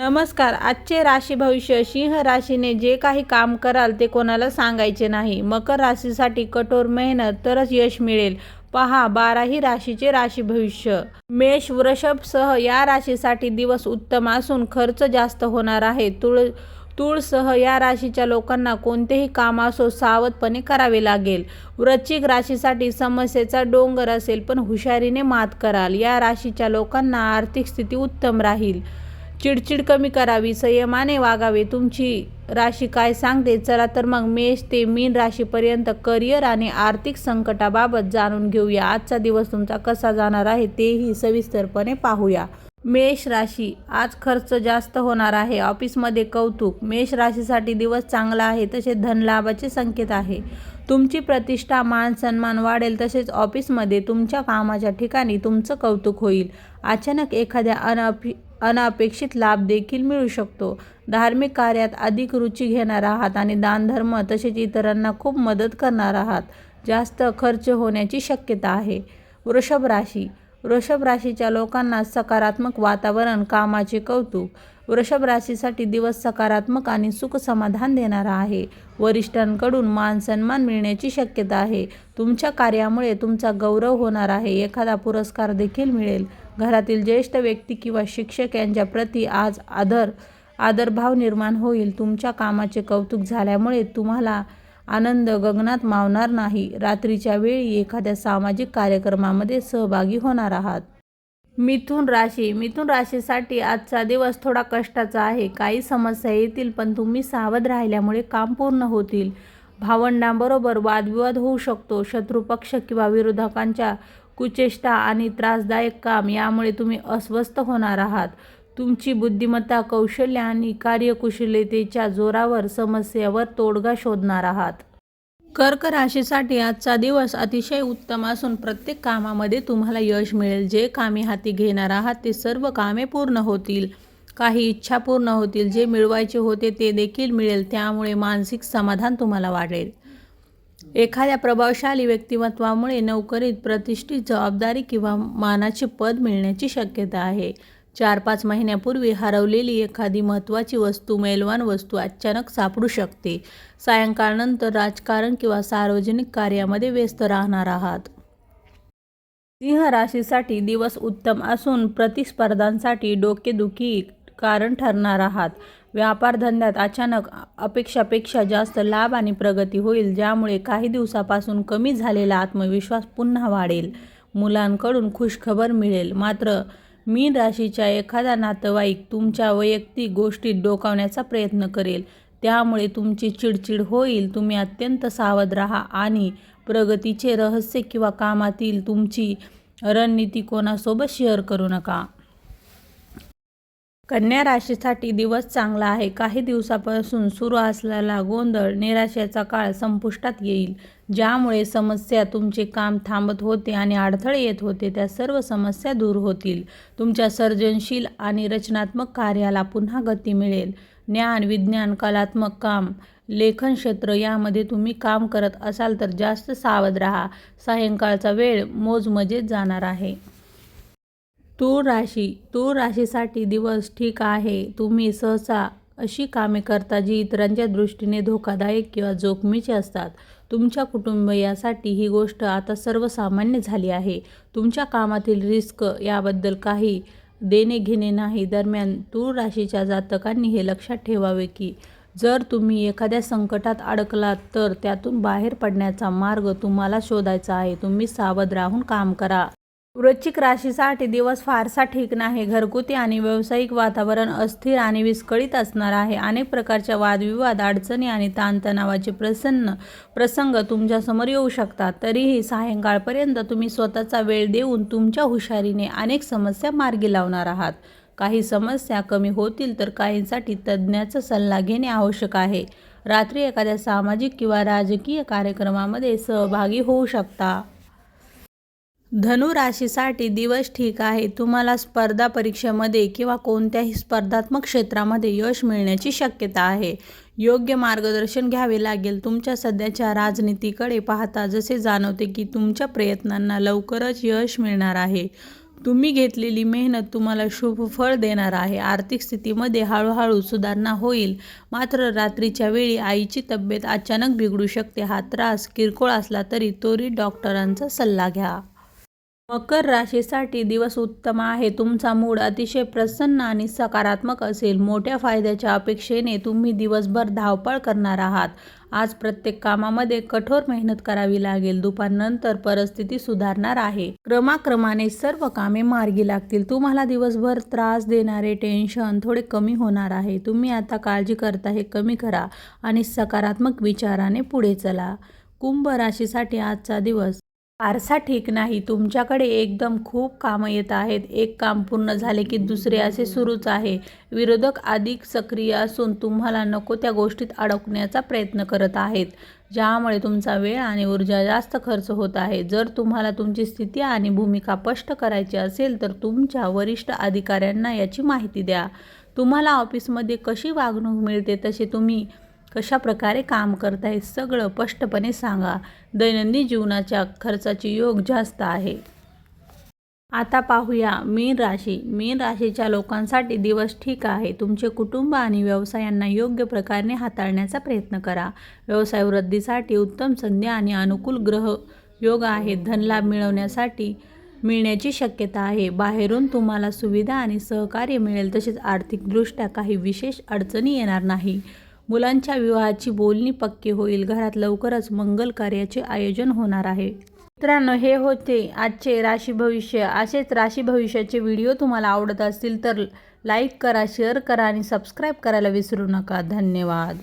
नमस्कार. आजचे राशी भविष्य सिंह राशीने जे काही काम कराल ते कोणाला सांगायचे नाही. मकर राशीसाठी कठोर मेहनत तरच यश मिळेल. पहा बाराही राशीचे राशी भविष्य. मेष वृषभ सह या राशीसाठी दिवस उत्तम असून खर्च जास्त होणार आहे. तुळ तुळसह या राशीच्या लोकांना कोणतेही काम असो सावधपणे करावे लागेल. वृश्चिक राशीसाठी समस्येचा डोंगर असेल पण हुशारीने मात कराल. या राशीच्या लोकांना आर्थिक स्थिती उत्तम राहील. चिडचिड कमी करावी संयमाने वागावे. तुमची राशी काय सांगते? चला तर मग मेष ते मीन राशीपर्यंत करिअर आणि आर्थिक संकटाबाबत जाणून घेऊया. आजचा दिवस तुमचा कसा जाणार आहे तेही सविस्तरपणे पाहूया. मेष राशी आज खर्च जास्त होणार आहे. ऑफिसमध्ये कौतुक. मेष राशीसाठी दिवस चांगला आहे तसे धनलाभाचे संकेत आहे. तुमची प्रतिष्ठा मान सन्मान वाढेल तसेच ऑफिसमध्ये तुमच्या कामाच्या ठिकाणी तुमचं कौतुक होईल. अचानक एखाद्या अनअपि अनपेक्षित लाभ देखील मिळू शकतो. धार्मिक कार्यात अधिक रुची घेणार आहात आणि दानधर्म तसेच इतरांना खूप मदत करणार आहात. जास्त खर्च होण्याची शक्यता आहे. वृषभ राशी. वृषभ राशीच्या लोकांना सकारात्मक वातावरण कामाचे कौतुक. वृषभ राशीसाठी दिवस सकारात्मक आणि सुख समाधान देणारा आहे. वरिष्ठांकडून मान सन्मान मिळण्याची शक्यता आहे. तुमच्या कार्यामुळे तुमचा गौरव होणार आहे. एखादा पुरस्कार देखील मिळेल. घरातील ज्येष्ठ व्यक्ती किंवा शिक्षक यांच्याप्रती आज आदर आदरभाव निर्माण होईल. तुमच्या कामाचे कौतुक झाल्यामुळे तुम्हाला आनंद गगनात मावणार नाही. रात्रीच्या वेळी एखाद्या सामाजिक कार्यक्रमामध्ये सहभागी होणार आहात. मिथुन राशी. मिथुन राशीसाठी आजचा दिवस थोडा कष्टाचा आहे. काही समस्या येतील पण तुम्ही सावध राहिल्यामुळे काम पूर्ण होतील. भावंडांबरोबर वादविवाद होऊ शकतो. शत्रुपक्ष किंवा विरोधकांच्या कुचेष्टा आणि त्रासदायक काम यामुळे तुम्ही अस्वस्थ होणार आहात. तुमची बुद्धिमत्ता कौशल्य आणि कार्यकुशलतेच्या जोरावर समस्येवर तोडगा शोधणार आहात. कर्क राशीसाठी आजचा दिवस अतिशय उत्तम असून प्रत्येक कामामध्ये तुम्हाला यश मिळेल. जे कामे हाती घेणार आहात ते सर्व कामे पूर्ण होतील. काही इच्छा पूर्ण होतील. जे मिळवायचे होते ते देखील मिळेल. त्यामुळे मानसिक समाधान तुम्हाला वाढेल. एखाद्या प्रभावशाली व्यक्तिमत्वामुळे नोकरीत प्रतिष्ठित जबाबदारी किंवा मानाचे पद मिळण्याची शक्यता आहे. चार पाच महिन्यापूर्वी हरवलेली एखादी महत्त्वाची वस्तू मैलवान वस्तू अचानक सापडू शकते. सायंकाळनंतर राजकारण किंवा सार्वजनिक कार्यामध्ये व्यस्त राहणार आहात. सिंह राशीसाठी दिवस उत्तम असून प्रतिस्पर्धांसाठी डोकेदुखी कारण ठरणार आहात. व्यापार धंद्यात अचानक अपेक्षापेक्षा जास्त लाभ आणि प्रगती होईल ज्यामुळे काही दिवसापासून कमी झालेला आत्मविश्वास पुन्हा वाढेल. मुलांकडून खुशखबर मिळेल. मात्र मीन राशीच्या एखादा नातेवाईक तुमच्या वैयक्तिक गोष्टीत डोकावण्याचा प्रयत्न करेल. त्यामुळे तुमची चिडचिड होईल. तुम्ही अत्यंत सावध राहा आणि प्रगतीचे रहस्य किंवा कामातील तुमची रणनीती कोणासोबत शेअर करू नका. कन्या राशीसाठी दिवस चांगला आहे. काही दिवसापासून सुरू असलेला गोंधळ निराशेचा काळ संपुष्टात येईल. ज्यामुळे समस्या तुमचे काम थांबत होते आणि अडथळे येत होते. त्या सर्व समस्या दूर होतील. तुमच्या सर्जनशील आणि रचनात्मक कार्याला पुन्हा गती मिळेल. ज्ञान विज्ञान कलात्मक काम लेखन क्षेत्र यामध्ये तुम्ही काम करत असाल तर जास्त सावध राहा. सायंकाळचा वेळ मोजमजेत जाणार आहे. तूळ राशी तूळ राशीसाठी दिवस ठीक आहे तुम्ही सहसा अशी कामे करता जी इतरांच्या दृष्टीने धोकादायक किंवा जोखमीची असतात. तुमच्या कुटुंबियासाठी ही गोष्ट आता सर्वसामान्य झाली आहे. तुमच्या कामातील रिस्क याबद्दल काही देणे घेणे नाही. दरम्यान तूळ राशीच्या जातकांनी हे लक्षात ठेवावे की जर तुम्ही एखाद्या संकटात अडकलात तर त्यातून बाहेर पडण्याचा मार्ग तुम्हाला शोधायचा आहे. तुम्ही सावध राहून काम करा. वृश्चिक राशीसाठी दिवस फारसा ठीक नाही. घरगुती आणि व्यावसायिक वातावरण अस्थिर आणि विस्कळीत असणार आहे. अनेक प्रकारच्या वादविवाद अडचणी आणि ताणतणावाचे प्रसन्न प्रसंग तुमच्यासमोर येऊ शकतात. तरीही सायंकाळपर्यंत तुम्ही स्वतःचा वेळ देऊन तुमच्या हुशारीने अनेक समस्या मार्गी लावणार आहात. काही समस्या कमी होतील तर काहींसाठी तज्ज्ञाचा सल्ला घेणे आवश्यक आहे. रात्री एखाद्या सामाजिक किंवा राजकीय कार्यक्रमामध्ये सहभागी होऊ शकता. धनु राशीसाठी दिवस ठीक आहे. तुम्हाला स्पर्धा परीक्षेमध्ये किंवा कोणत्याही स्पर्धात्मक क्षेत्रामध्ये यश मिळण्याची शक्यता आहे. योग्य मार्गदर्शन घ्यावे लागेल. तुमच्या सध्याच्या राजनीतीकडे पाहता जसे जाणवते की तुमच्या प्रयत्नांना लवकरच यश मिळणार आहे. तुम्ही घेतलेली मेहनत तुम्हाला शुभ फळ देणार आहे. आर्थिक स्थितीमध्ये हळूहळू सुधारणा होईल. मात्र रात्रीच्या वेळी आईची तब्येत अचानक बिघडू शकते. हा त्रास किरकोळ असला तरी त्वरित डॉक्टरांचा सल्ला घ्या. मकर राशीसाठी दिवस उत्तम आहे. तुमचा मूड अतिशय प्रसन्न आणि सकारात्मक असेल. मोठ्या फायद्याच्या अपेक्षेने तुम्ही दिवसभर धावपळ करणार आहात. आज प्रत्येक कामामध्ये कठोर मेहनत करावी लागेल. दुपारनंतर परिस्थिती सुधारणार आहे. क्रमाक्रमाने सर्व कामे मार्गी लागतील. तुम्हाला दिवसभर त्रास देणारे टेन्शन थोडे कमी होणार आहे. तुम्ही आता काळजी करता हे कमी करा आणि सकारात्मक विचाराने पुढे चला. कुंभ राशीसाठी आजचा दिवस फारसा ठीक नाही. तुमच्याकडे एकदम खूप कामं येत आहेत. एक काम पूर्ण झाले की दुसरे असे सुरूच आहे. विरोधक अधिक सक्रिय असून तुम्हाला नको त्या गोष्टीत अडकण्याचा प्रयत्न करत आहेत. ज्यामुळे तुमचा वेळ आणि ऊर्जा जास्त खर्च होत आहे. जर तुम्हाला तुमची स्थिती आणि भूमिका स्पष्ट करायची असेल तर तुमच्या वरिष्ठ अधिकाऱ्यांना याची माहिती द्या. तुम्हाला ऑफिसमध्ये कशी वागणूक मिळते तसे तुम्ही कशा प्रकारे काम करताय सगळं स्पष्टपणे सांगा. दैनंदिन जीवनाच्या खर्चाची योग जास्त आहे. आता पाहूया मीन राशी. मीन राशीच्या लोकांसाठी दिवस ठीक आहे. तुमचे कुटुंब आणि व्यवसायांना योग्य प्रकारे हाताळण्याचा प्रयत्न करा. व्यवसाय वृद्धीसाठी उत्तम संधी आणि अनुकूल ग्रह योग आहेत. धनलाभ मिळवण्यासाठी मिळण्याची शक्यता आहे. बाहेरून तुम्हाला सुविधा आणि सहकार्य मिळेल. तसेच आर्थिकदृष्ट्या काही विशेष अडचणी येणार नाही. मुलांच्या विवाहाची बोलणी पक्की होईल. घरात लवकरच मंगल कार्याचे आयोजन होणार आहे. मित्रांनो हे होते आजचे राशी भविष्य. असेच राशी भविष्याचे व्हिडिओ तुम्हाला आवडत असतील तर लाईक करा शेअर करा आणि सबस्क्राईब करायला विसरू नका. धन्यवाद.